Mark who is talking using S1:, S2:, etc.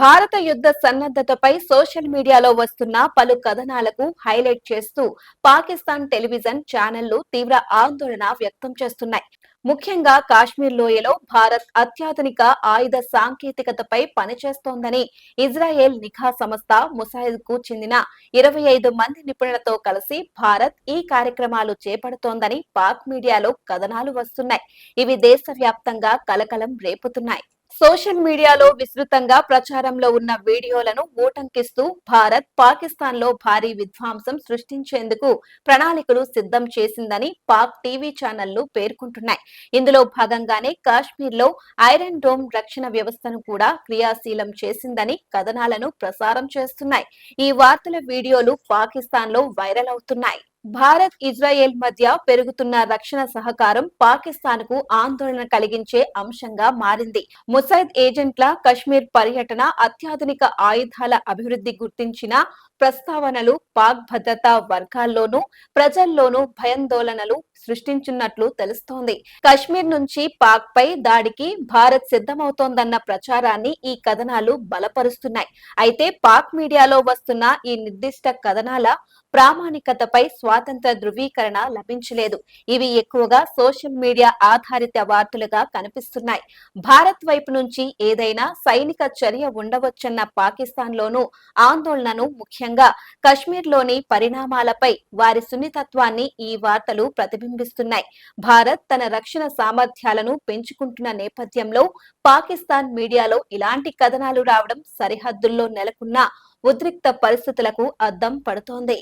S1: భారత యుద్ధ సన్నద్ధతపై సోషల్ మీడియాలో వస్తున్న పలు కథనాలకు హైలైట్ చేస్తూ పాకిస్తాన్ టెలివిజన్ ఛానళ్ళు తీవ్ర ఆందోళన వ్యక్తం చేస్తున్నాయి. ముఖ్యంగా కాశ్మీర్ లోయలో భారత్ అత్యాధునిక ఆయుధ సాంకేతికతపై పనిచేస్తోందని ఇజ్రాయెల్ నిఘా సంస్థ ముసాయిద్కు చెందిన ఇరవై ఐదు మంది నిపుణులతో కలిసి భారత్ ఈ కార్యక్రమాలు చేపడుతోందని పాక్ మీడియాలో కథనాలు వస్తున్నాయి. ఇవి దేశవ్యాప్తంగా కలకలం రేపుతున్నాయి. సోషల్ మీడియాలో విస్తృతంగా ప్రచారంలో ఉన్న వీడియోలను ఊటంకిస్తూ భారత్ పాకిస్తాన్లో భారీ విధ్వంసం సృష్టించేందుకు ప్రణాళికలు సిద్ధం చేసిందని పాక్ టీవీ ఛానళ్ళు పేర్కొంటున్నాయి. ఇందులో భాగంగానే కాశ్మీర్లో ఐరన్ డోమ్ రక్షణ వ్యవస్థను కూడా క్రియాశీలం చేసిందని కథనాలను ప్రసారం చేస్తున్నాయి. ఈ వార్తల వీడియోలు పాకిస్తాన్లో వైరల్ అవుతున్నాయి. భారత్ ఇజ్రాయెల్ మధ్య పెరుగుతున్న రక్షణ సహకారం పాకిస్తాన్కు ఆందోళన కలిగించే అంశంగా మారింది. ముసైద్ ఏజెంట్ల కశ్మీర్ పర్యటన అత్యాధునిక ఆయుధాల అభివృద్ధి గుర్తించిన ప్రస్తావనలు పాక్ భద్రతా వర్గాల్లోనూ ప్రజల్లోనూ భయాందోళనలు సృష్టించున్నట్లు తెలుస్తోంది. కశ్మీర్ నుంచి పాక్ పై దాడికి భారత్ సిద్ధమవుతోందన్న ప్రచారాన్ని ఈ కథనాలు బలపరుస్తున్నాయి. అయితే పాక్ మీడియాలో వస్తున్న ఈ నిర్దిష్ట కథనాల ప్రామాణికతపై స్వాతంత్ర ధృవీకరణ లభించలేదు. ఇవి ఎక్కువగా సోషల్ మీడియా ఆధారిత వార్తలుగా కనిపిస్తున్నాయి. భారత్ వైపు నుంచి ఏదైనా సైనిక చర్య ఉండవచ్చన్న పాకిస్తాన్ లోనూ ఆందోళనను ముఖ్యంగా కశ్మీర్లోని పరిణామాలపై వారి సున్నితత్వాన్ని ఈ వార్తలు ప్రతిబింబిస్తున్నాయి. భారత్ తన రక్షణ సామర్థ్యాలను పెంచుకుంటున్న నేపథ్యంలో పాకిస్తాన్ మీడియాలో ఇలాంటి కథనాలు రావడం సరిహద్దుల్లో నెలకొన్న ఉద్రిక్త పరిస్థితులకు అద్దం పడుతోంది.